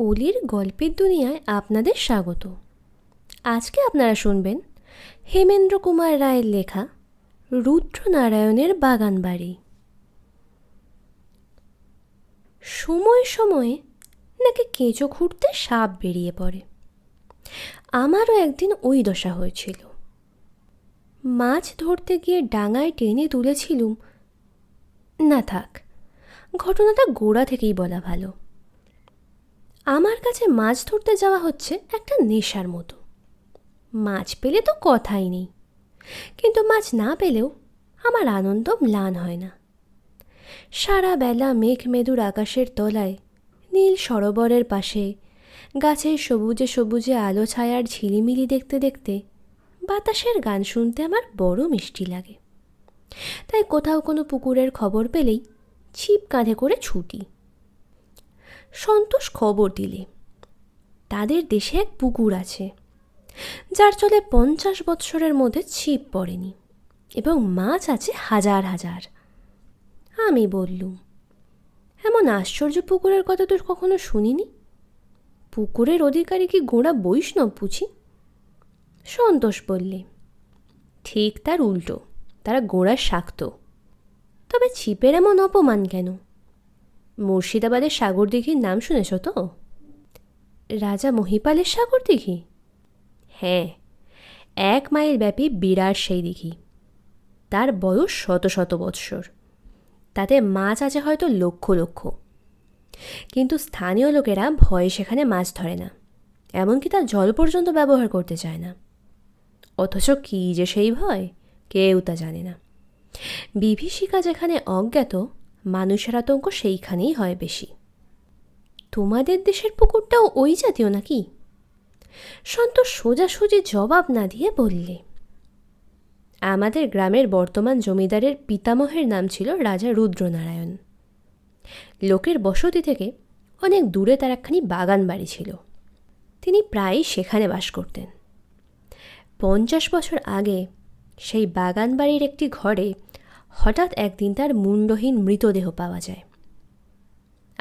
অলির গল্পের দুনিয়ায় আপনাদের স্বাগত। আজকে আপনারা শুনবেন হেমেন্দ্র কুমার রায়ের লেখা রুদ্রনারায়ণের বাগান বাড়ি। সময় সময়ে নাকি কেঁচো খুঁড়তে সাপ বেরিয়ে পড়ে। আমারও একদিন ওই দশা হয়েছিল। মাছ ধরতে গিয়ে ডাঙায় টেনে তুলেছিলুম। না থাক, ঘটনাটা গোড়া থেকেই বলা ভালো। আমার কাছে মাছ ধরতে যাওয়া হচ্ছে একটা নেশার মতো। মাছ পেলে তো কথাই নেই। কিন্তু মাছ না পেলেও আমার আনন্দ ম্লান হয় না। সারা বেলা মেঘ মেদুর আকাশের তলায়, নীল সরোবরের পাশে, গাছের সবুজে সবুজে আলো ছায়ার ঝিলিমিলি দেখতে দেখতে বাতাসের গান শুনতে আমার বড় মিষ্টি লাগে। তাই কোথাও কোনো পুকুরের খবর পেলেই ছিপ কাঁধে করে ছুটি। সন্তোষ খবর দিলে। তাদের দেশে এক পুকুর আছে, যার চলে পঞ্চাশ বৎসরের মধ্যে ছিপ পড়েনি এবং মাছ আছে হাজার হাজার। আমি বললুম, এমন আশ্চর্য পুকুরের কথা তো কখনো শুনিনি? পুকুরের অধিকারী কি গোড়া বৈষ্ণব বুঝি সন্তোষ বললে, ঠিক তার উল্টো, তারা গোড়ার শাক্ত। তবে ছিপের এমন অপমান কেন? মুর্শিদাবাদের সাগর দিঘির নাম শুনেছ তো? রাজা মহিপালের সাগর দিঘি? হ্যাঁ এক মাইল ব্যাপী বিরাট সেই দিঘি। তার বয়স শত শত বৎসর। তাতে মাছ আছে হয়তো লক্ষ লক্ষ। কিন্তু স্থানীয় লোকেরা ভয়ে সেখানে মাছ ধরে না, এমনকি তার জল পর্যন্ত ব্যবহার করতে চায় না। অথচ কী যে সেই ভয়, কেউ তা জানে না। বিভীষিকা যেখানে অজ্ঞাত মানুষের আতঙ্ক সেইখানেই হয় বেশি। তোমাদের দেশের পুকুরটাও ওই জাতীয় নাকি? সন্তোষ সোজাসুজি জবাব না দিয়ে বললে, আমাদের গ্রামের বর্তমান জমিদারের পিতামহের নাম ছিল রাজা রুদ্রনারায়ণ। লোকের বসতি থেকে অনেক দূরে তার একখানি বাগান বাড়ি ছিল। তিনি প্রায়ই সেখানে বাস করতেন। পঞ্চাশ বছর আগে সেই বাগান বাড়ির একটি ঘরে হঠাৎ একদিন তার মুন্ডহীন মৃতদেহ পাওয়া যায়।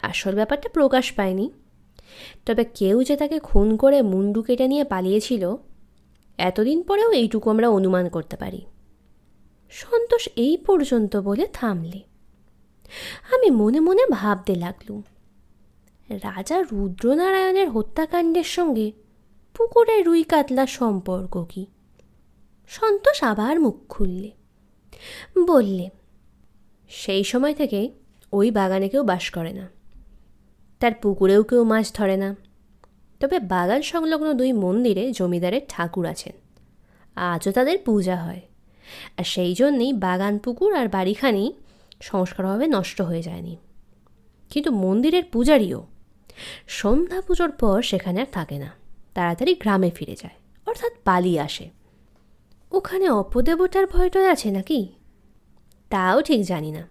আসল ব্যাপারটা প্রকাশ পায়নি। তবে কেউ যে তাকে খুন করে মুন্ডু কেটে নিয়ে পালিয়েছিল, এতদিন পরেও এইটুকু আমরা অনুমান করতে পারি। সন্তোষ এই পর্যন্ত বলে থামলে। আমি মনে মনে ভাবতে লাগলুম, রাজা রুদ্রনারায়ণের হত্যাকাণ্ডের সঙ্গে পুকুরের রুই কাতলা সম্পর্ক কি? সন্তোষ আবার মুখ খুললে। বললে, সেই সময় থেকে ওই বাগানে কেউ বাস করে না। তার পুকুরেও কেউ মাছ ধরে না। তবে বাগান সংলগ্ন দুই মন্দিরে জমিদারের ঠাকুর আছেন। আজও তাদের পূজা হয়। আর সেই জন্যেই বাগান, পুকুর আর বাড়িখানি সংস্কারভাবে নষ্ট হয়ে যায়নি। কিন্তু মন্দিরের পূজারিও সন্ধ্যা পুজোর পর সেখানে আর থাকে না। তাড়াতাড়ি গ্রামে ফিরে যায়, অর্থাৎ পালিয়ে আসে। ওখানে অপদেবতার ভয়টয় আছে নাকি? তাও ঠিক জানি না।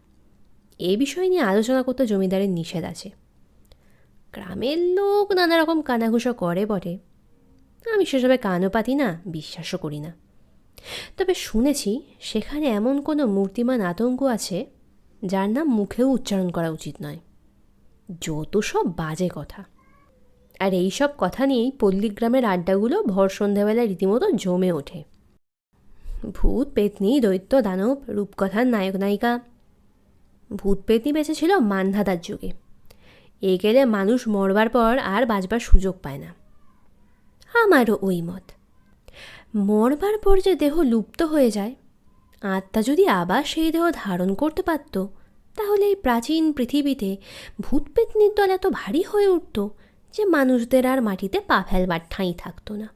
এ বিষয় নিয়ে আলোচনা করতে জমিদারের নিষেধ আছে। গ্রামের লোক নানা রকম কানাঘুষো করে বটে। আমি সেসবে কানও পাতি না, বিশ্বাসও করি না। তবে শুনেছি সেখানে এমন কোনো মূর্তিমান আতঙ্ক আছে, যার নাম মুখেও উচ্চারণ করা উচিত নয়। যত সব বাজে কথা। আর এই সব কথা নিয়েই পল্লীগ্রামের আড্ডাগুলো ভর সন্ধ্যাবেলায় রীতিমতো জমে ওঠে। ভূত, পেতনি, দৈত্য, দানব, রূপকথার নায়ক, নায়িকা। ভূত, পেতনি বেঁচেছিল মানধাতার যুগে। এ গেলে মানুষ মরবার পর আর বাঁচবার সুযোগ পায় না। আমারও ওই মত। মরবার পর যে দেহ লুপ্ত হয়ে যায়, আত্মা যদি আবার সেই দেহ ধারণ করতে পারত, তাহলে এই প্রাচীন পৃথিবীতে ভূত, পেতনির দল এত ভারী হয়ে উঠত যে মানুষদের আর মাটিতে পা ফেলবার ঠাঁই থাকতো না।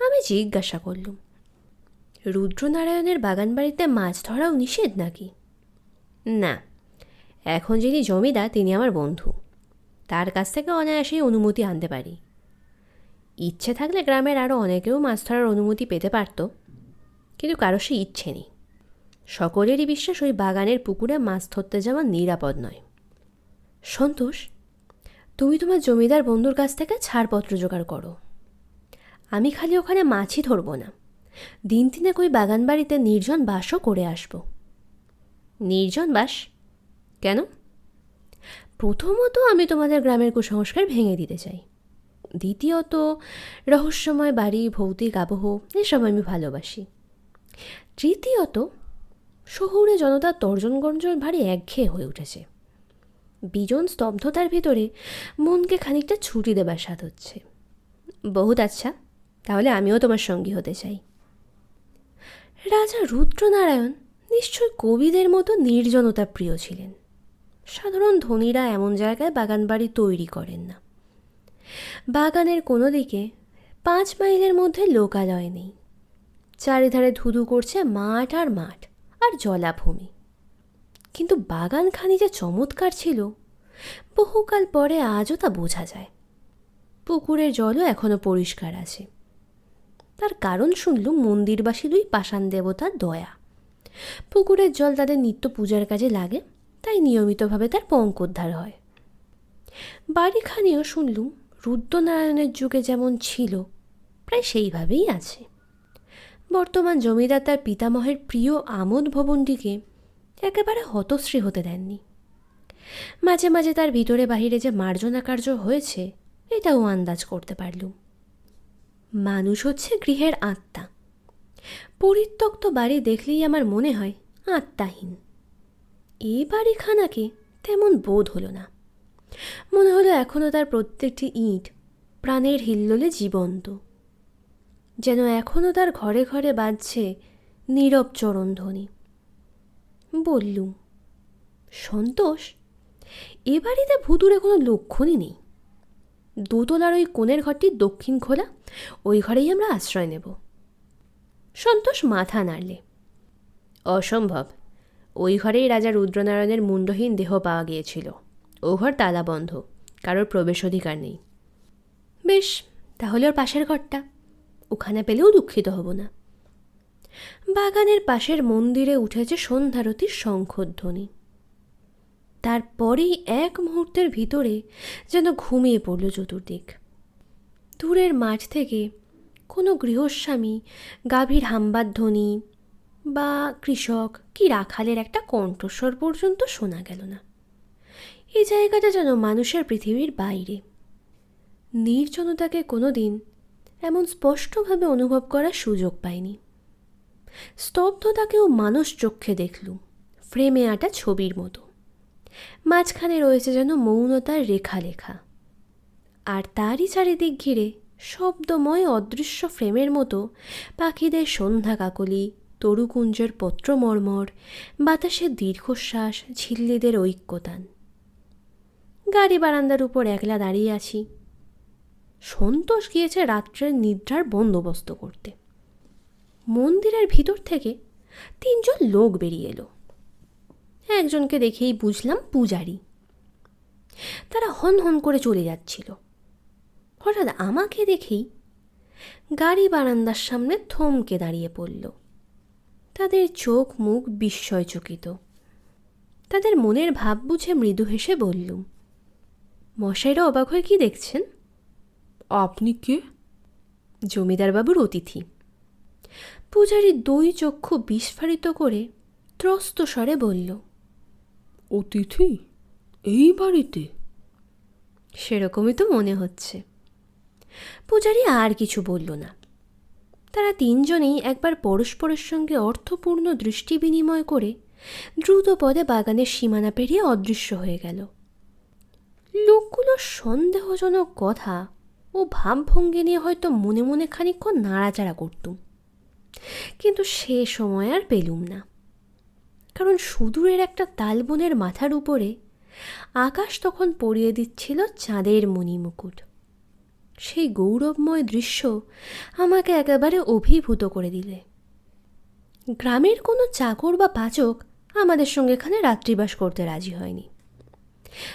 আমি জিজ্ঞাসা করলুম রুদ্রনারায়ণের বাগানবাড়িতে মাছ ধরাও নিষেধ নাকি? না। এখন যিনি জমিদার, তিনি আমার বন্ধু। তার কাছ থেকে অনায়াসেই অনুমতি আনতে পারি। ইচ্ছে থাকলে গ্রামের আরও অনেকেও মাছ ধরার অনুমতি পেতে পারত, কিন্তু কারও সে ইচ্ছে নেই। সকলেরই বিশ্বাস ওই বাগানের পুকুরে মাছ ধরতে যাওয়া নিরাপদ নয়। সন্তোষ, তুমি তোমার জমিদার বন্ধুর কাছ থেকে ছাড়পত্র জোগাড় করো। আমি খালি ওখানে মাছই ধরবো না। দিন তিনেক ওই বাগান বাড়িতে নির্জন বাসও করে আসব। নির্জন বাস? কেন? প্রথমত আমি তোমাদের গ্রামের কুসংস্কার ভেঙে দিতে চাই। দ্বিতীয়ত, রহস্যময় বাড়ি, ভৌতিক আবহ, এসব আমি ভালোবাসি। তৃতীয়ত, শহুরে জনতার তর্জন গর্জন ভারী একঘেয়ে হয়ে উঠেছে। বিজন স্তব্ধতার ভিতরে মনকে খানিকটা ছুটি দেবার স্বাদ হচ্ছে। বহুত আচ্ছা তাহলে আমিও তোমার সঙ্গী হতে চাই। রাজা রুদ্রনারায়ণ নিশ্চয় কবিদের মতো নির্জনতা প্রিয় ছিলেন। সাধারণ ধনীরা এমন জায়গায় বাগান বাড়ি তৈরি করেন না। বাগানের কোনো দিকে পাঁচ মাইলের মধ্যে লোকালয় নেই। চারিধারে ধুধু করছে মাঠ আর মাঠ আর জলাভূমি। কিন্তু বাগানখানি যে চমৎকার ছিল, বহুকাল পরে আজও তা বোঝা যায়। পুকুরের জলও এখনও পরিষ্কার আছে। তার কারণ শুনলুম মন্দিরবাসী দুই পাষাণ দেবতার দয়া। পুকুরের জল তাদের নিত্য পূজার কাজে লাগে, তাই নিয়মিতভাবে তার পঙ্কোদ্ধার হয়। বাড়িখানিও শুনলুম রুদ্রনারায়ণের যুগে যেমন ছিল, প্রায় সেইভাবেই আছে। বর্তমান জমিদার তার পিতামহের প্রিয় আমোদ ভবনটিকে একেবারে হতশ্রী হতে দেননি। মাঝে মাঝে তার ভিতরে বাহিরে যে মার্জনা কার্য হয়েছে, এটাও আন্দাজ করতে পারলুম। মানুষ হচ্ছে গৃহের আত্মা। পরিত্যক্ত বাড়ি দেখলেই আমার মনে হয় আত্মাহীন। এই বাড়িখানাকে তেমন বোধ হলো না। মনে হলো এখনও তার প্রত্যেকটি ইঁট প্রাণের হিল্লোলে জীবন্ত। যেন এখনও তার ঘরে ঘরে বাজছে নীরব চরণধ্বনি বললুম, সন্তোষ, এ বাড়িতে ভুতুরে কোনো লক্ষণই নেই। দোতলার ওই কোণের ঘরটি দক্ষিণ খোলা। ওই ঘরেই আমরা আশ্রয় নেব। সন্তোষ মাথা নাড়লে। অসম্ভব। ওই ঘরেই রাজা রুদ্রনারায়ণের মুন্ডহীন দেহ পাওয়া গিয়েছিল। ও ঘর তালা বন্ধ। কারোর প্রবেশ অধিকার নেই। বেশ, তাহলে ওর পাশের ঘরটা। ওখানে পেলেও দুঃখিত হব না। বাগানের পাশের মন্দিরে উঠেছে সন্ধ্যারতির শঙ্খধ্বনি। তারপরেই এক মুহূর্তের ভিতরে যেন ঘুমিয়ে পড়ল চতুর্দিক। দূরের মাঠ থেকে কোনো গৃহস্বামী, গাভীর হাম্বার ধ্বনি বা কৃষক কি রাখালের একটা কণ্ঠস্বর পর্যন্ত শোনা গেল না। এই জায়গাটা যেন মানুষের পৃথিবীর বাইরে। নির্জনতাকে কোনো দিন এমন স্পষ্টভাবে অনুভব করার সুযোগ পায়নি স্তব্ধতাকেও মানুষ চক্ষে দেখলুম, ফ্রেমে আটা ছবির মতো। মাঝখানে রয়েছে যেন মৌনতার রেখা লেখা আর তারই চারিদিক ঘিরে শব্দময় অদৃশ্য ফ্রেমের মতো পাখিদের সন্ধ্যা কাকলি, তরুকুঞ্জের পত্রমর্মর, বাতাসের দীর্ঘশ্বাস, ঝিল্লিদের ঐক্যতান। গাড়ি বারান্দার উপর একলা দাঁড়িয়ে আছি। সন্তোষ গিয়েছে রাত্রের নিদ্রার বন্দোবস্ত করতে। মন্দিরের ভিতর থেকে তিনজন লোক বেরিয়ে এলো। একজনকে দেখেই বুঝলাম পূজারি। তারা হন হন করে চলে যাচ্ছিল। হঠাৎ আমাকে দেখেই গাড়ি বারান্দার সামনে থমকে দাঁড়িয়ে পড়ল। তাদের চোখ মুখ বিস্ময়চকিত। তাদের মনের ভাব বুঝে মৃদু হেসে বললুম মশাইরা অবাক হয়ে কি দেখছেন? আপনি কে? জমিদারবাবুর অতিথি। পূজারি দুই চক্ষু বিস্ফারিত করে ত্রস্ত স্বরে বলল অতিথি এই বাড়িতে? সেরকমই তো মনে হচ্ছে। পূজারি আর কিছু বলল না। তারা তিনজনেই একবার পরস্পরের সঙ্গে অর্থপূর্ণ দৃষ্টি বিনিময় করে দ্রুত পদে বাগানের সীমানা পেরিয়ে অদৃশ্য হয়ে গেল। লোকগুলোর সন্দেহজনক কথা ও ভাবভঙ্গি নিয়ে হয়তো মনে মনে খানিকক্ষণ নাড়াচাড়া করতুম। কিন্তু সে সময় আর পেলুম না। কারণ সুদূরের একটা তালবনের মাথার উপরে আকাশ তখন পরিয়ে দিচ্ছিল চাঁদের মণিমুকুট সেই গৌরবময় দৃশ্য আমাকে একেবারে অভিভূত করে দিলে। গ্রামের কোনো চাকর বা পাচক আমাদের সঙ্গে এখানে রাত্রিবাস করতে রাজি হয়নি।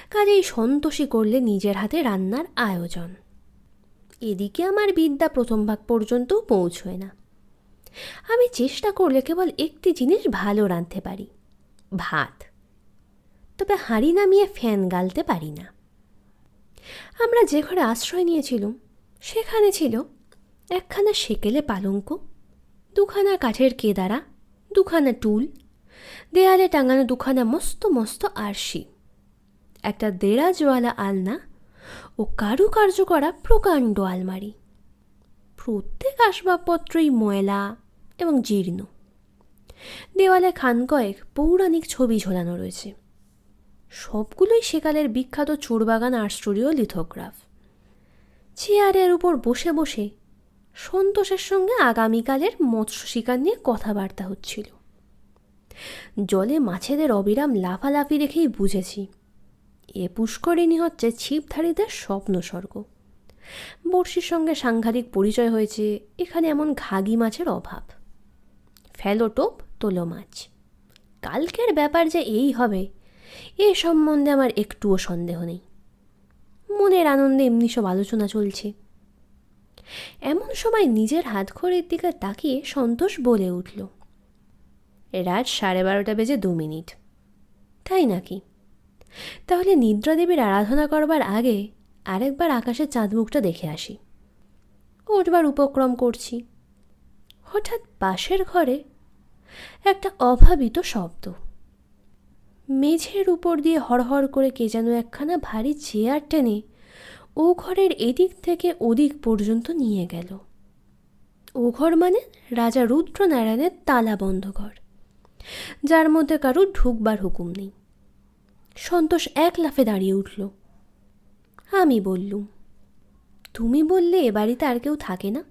কাজেই সন্তোষী করলে নিজের হাতে রান্নার আয়োজন। এদিকে আমার বিদ্যা প্রথম ভাগ পর্যন্তও পৌঁছয় না। আমি চেষ্টা করলে কেবল একটি জিনিস ভালো রাঁধতে পারি। ভাত। তবে হাঁড়ি নামিয়ে ফ্যান গালতে পারি না। আমরা যে ঘরে আশ্রয় নিয়েছিলাম, সেখানে ছিল একখানা সেকেলে পালঙ্ক, দুখানা কাঠের কেদারা, দুখানা টুল, দেয়ালে টাঙানো দুখানা মস্ত মস্ত আরশি, একটা দেরাজওয়ালা আলনা ও কারুকার্য করা প্রকাণ্ড আলমারি। প্রত্যেক আসবাবপত্রই ময়লা এবং জীর্ণ। দেওয়ালে খান কয়েক পৌরাণিক ছবি ঝোলানো রয়েছে। সবগুলোই সেকালের বিখ্যাত চোরবাগান স্টুডিও লিথোগ্রাফ। চেয়ারের উপর বসে বসে সন্তোষের সঙ্গে আগামীকালের মৎস্য শিকার নিয়ে কথাবার্তা হচ্ছিল। জলে মাছেদের অবিরাম লাফালাফি দেখেই বুঝেছি, এ পুষ্করিণী হচ্ছে ছিপধারীদের স্বপ্ন স্বর্গ বড়শির সঙ্গে সাংঘাতিক পরিচয় হয়েছে, এখানে এমন ঘাগি মাছের অভাব। ফেলোটোপ তোলো মাছ কালকের ব্যাপার যে এই হবে, এ সম্বন্ধে আমার একটুও সন্দেহ নেই। মনের আনন্দে এমনি সব আলোচনা চলছে। এমন সময় নিজের হাত খড়ের দিকে তাকিয়ে সন্তোষ বলে উঠল, রাত সাড়ে বারোটা বেজে দু মিনিট। তাই নাকি? তাহলে নিদ্রা দেবীর আরাধনা করবার আগে আরেকবার আকাশের চাঁদ মুখটা দেখে আসি। উঠবার উপক্রম করছি। হঠাৎ পাশের ঘরে একটা অভাবিত শব্দ। মেঝের উপর দিয়ে হড়হড় করে কে যেন একখানা ভারী চেয়ার টেনে ও ঘরের এদিক থেকে ওদিক পর্যন্ত নিয়ে গেল। ও ঘর মানে রাজা রুদ্রনারায়ণের তালা বন্ধ ঘর, যার মধ্যে কারুর ঢুকবার হুকুম নেই। সন্তোষ এক লাফে দাঁড়িয়ে উঠল। আমি বললুম, তুমি বললে এ বাড়িতে আর কেউ থাকে না।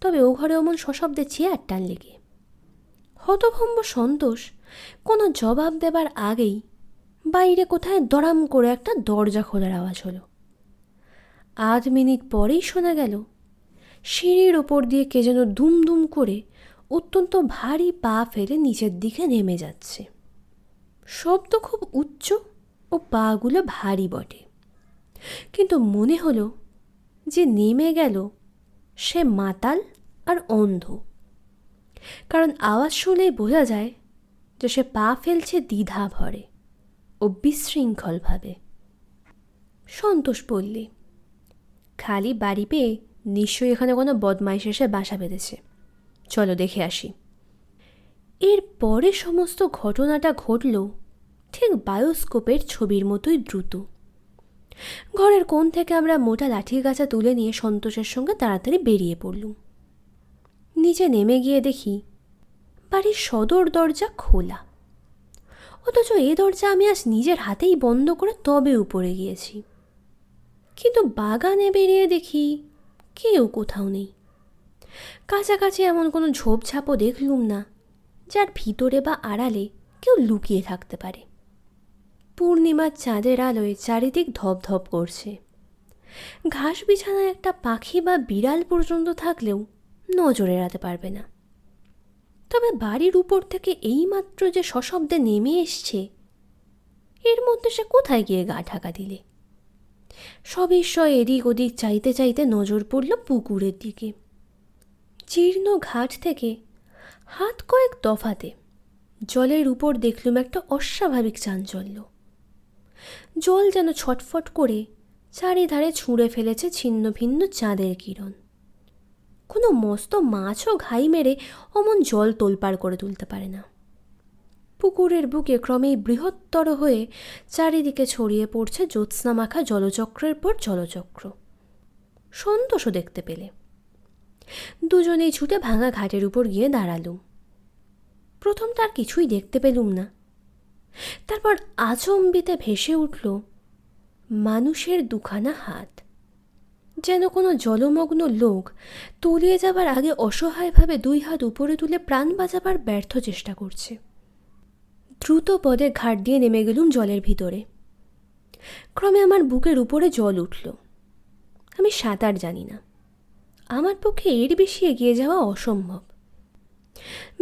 তবে ও ঘরে অমন সশব্দে চেয়ার টান লেগে। হতভম্ব সন্তোষ কোনো জবাব দেবার আগেই বাইরে কোথায় দড়াম করে একটা দরজা খোলার আওয়াজ হলো। আধ মিনিট পরেই শোনা গেল, সিঁড়ির ওপর দিয়ে কে যেন দুম দুম করে অত্যন্ত ভারী পা ফেলে নিচের দিকে নেমে যাচ্ছে। শব্দ খুব উচ্চ ও পাগুলো ভারী বটে। কিন্তু মনে হলো যে নেমে গেল সে মাতাল আর অন্ধ। কারণ আওয়াজ শুনলেই বোঝা যায় যে সে পা ফেলছে দ্বিধা ভরে ও বিশৃঙ্খলভাবে। সন্তোষ বললে, খালি বাড়ি পেয়ে নিশ্চয়ই এখানে কোনো বদমাইশ এসে বাসা বেঁধেছে। চলো দেখে আসি। এর পরে সমস্ত ঘটনাটা ঘটল ঠিক বায়োস্কোপের ছবির মতোই দ্রুত। ঘরের কোণ থেকে আমরা মোটা লাঠির গাছা তুলে নিয়ে সন্তোষের সঙ্গে তাড়াতাড়ি বেরিয়ে পড়লুম। নিচে নেমে গিয়ে দেখি বাড়ির সদর দরজা খোলা। অথচ এ দরজা আমি আজ নিজের হাতেই বন্ধ করে তবে উপরে গিয়েছি। কিন্তু বাগানে বেরিয়ে দেখি কেউ কোথাও নেই। কাছাকাছি এমন কোনো ঝোপঝাপও দেখলুম না, যার ভিতরে বা আড়ালে কেউ লুকিয়ে থাকতে পারে। পূর্ণিমার চাঁদের আলোয় চারিদিক ধপধপ করছে। ঘাস বিছানায় একটা পাখি বা বিড়াল পর্যন্ত থাকলেও নজর এড়াতে পারবে না। তবে বাড়ির উপর থেকে এইমাত্র যে সশব্দে নেমে এসছে, এর মধ্যে সে কোথায় গিয়ে গা ঢাকা দিলে? সবিস্ময় এদিক ওদিক চাইতে চাইতে নজর পড়ল পুকুরের দিকে। জীর্ণ ঘাট থেকে হাত কয়েক দফাতে জলের উপর দেখলুম একটা অস্বাভাবিক চাঞ্চল্য। জল যেন ছটফট করে চারিধারে ছুঁড়ে ফেলেছে ছিন্ন ভিন্ন চাঁদের কিরণ। কোনো মস্ত মাছও ঘাই মেরে অমন জল তোলপাড় করে তুলতে পারে না। পুকুরের বুকে ক্রমেই বৃহত্তর হয়ে চারিদিকে ছড়িয়ে পড়ছে জ্যোৎস্নামাখা জলচক্রের পর জলচক্র। সন্তোষও দেখতে পেলে। দুজনেই ছুটে ভাঙা ঘাটের উপর গিয়ে দাঁড়ালুম। প্রথম তার কিছুই দেখতে পেলুম না। তারপর আচম্বিতে ভেসে উঠল মানুষের দুখানা হাত। যেন কোনো জলমগ্ন লোক তলিয়ে যাবার আগে অসহায়ভাবে দুই হাত উপরে তুলে প্রাণ বাঁচাবার ব্যর্থ চেষ্টা করছে। দ্রুত পদে ঘাট দিয়ে নেমে গেলুম জলের ভিতরে। ক্রমে আমার বুকের উপরে জল উঠল। আমি সাঁতার জানি না। আমার পক্ষে এর বেশি এগিয়ে যাওয়া অসম্ভব।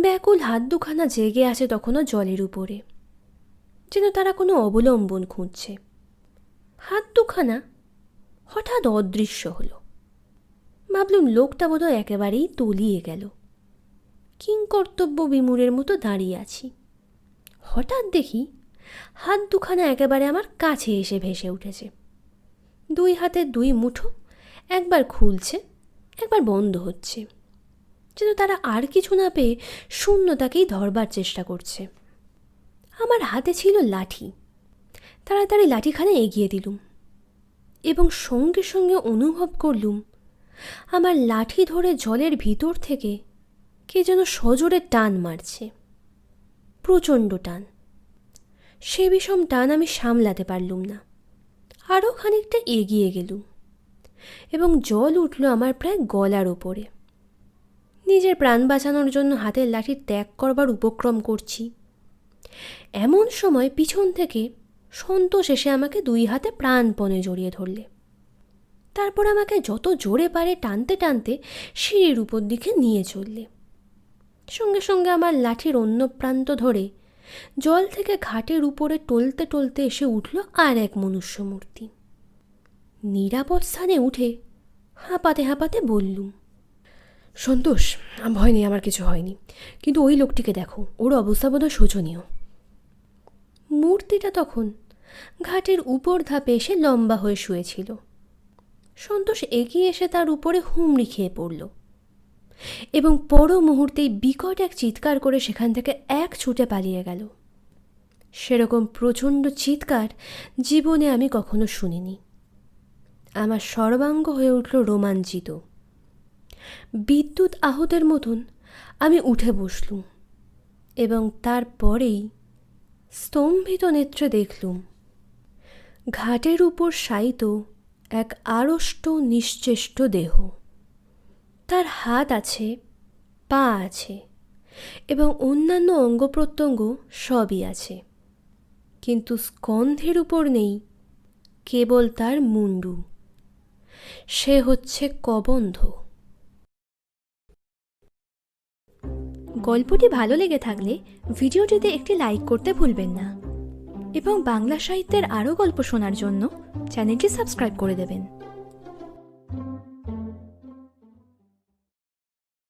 ব্যাকুল হাত দুখানা জেগে আছে তখনও জলের উপরে। যেন তারা কোনো অবলম্বন খুঁজছে। হাত দুখানা হঠাৎ অদৃশ্য হলো। ভাবলুম লোকটা বোধহয় একেবারেই তলিয়ে গেল। কিংকর্তব্য বিমূরের মতো দাঁড়িয়ে আছি। হঠাৎ দেখি হাত দুখানা একেবারে আমার কাছে এসে ভেসে উঠেছে। দুই হাতের দুই মুঠো একবার খুলছে, একবার বন্ধ হচ্ছে। যেন তারা আর কিছু না পেয়ে শূন্যতাকেই ধরবার চেষ্টা করছে। আমার হাতে ছিল লাঠি। তাড়াতাড়ি লাঠিখানে এগিয়ে দিলুম এবং সঙ্গে সঙ্গে অনুভব করলুম, আমার লাঠি ধরে জলের ভিতর থেকে কে যেন সজোরে টান মারছে, প্রচণ্ড টান। সে বিষম টান আমি সামলাতে পারলুম না। আরও খানিকটা এগিয়ে গেলুম এবং জল উঠল আমার প্রায় গলার ওপরে। নিজের প্রাণ বাঁচানোর জন্য হাতের লাঠি ত্যাগ করবার উপক্রম করছি। এমন সময় পিছন থেকে সন্তোষ এসে আমাকে দুই হাতে প্রাণপণে জড়িয়ে ধরলে। তারপর আমাকে যত জোরে পারে টানতে টানতে সিঁড়ির উপর দিকে নিয়ে চললে। সঙ্গে সঙ্গে আমার লাঠির অন্য প্রান্ত ধরে জল থেকে ঘাটের উপরে টলতে টলতে এসে উঠল আর এক মনুষ্য মূর্তি নিরাপদ স্থানে উঠে হাঁপাতে হাঁপাতে বললুম, সন্তোষ, ভয় নেই, আমার কিছু হয়নি। কিন্তু ওই লোকটিকে দেখো, ওর অবস্থা বোধহয় শোচনীয়। মূর্তিটা তখন ঘাটের উপর ধাপে এসে লম্বা হয়ে শুয়েছিল। সন্তোষ এগিয়ে এসে তার উপরে হুমড়ি খেয়ে পড়ল এবং পর মুহূর্তেই বিকট এক চিৎকার করে সেখান থেকে এক ছুটে পালিয়ে গেল। সেরকম প্রচণ্ড চিৎকার জীবনে আমি কখনো শুনিনি। আমার সর্বাঙ্গ হয়ে উঠল রোমাঞ্চিত। বিদ্যুৎ আহতের মতন আমি উঠে বসলুম এবং তারপরেই স্তম্ভিত নেত্রে দেখলুম। ঘাটের উপর শায়িত এক আড়ষ্ট নিশ্চেষ্ট দেহ। তার হাত আছে, পা আছে এবং অন্যান্য অঙ্গ প্রত্যঙ্গ সবই আছে। কিন্তু স্কন্ধের উপর নেই, কেবল তার মুন্ডু। সে হচ্ছে কবন্ধ। গল্পটি ভালো লেগে থাকলে ভিডিওটিতে একটি লাইক করতে ভুলবেন না। এবং বাংলা সাহিত্যের আরও গল্প শোনার জন্য চ্যানেলটি সাবস্ক্রাইব করে দেবেন।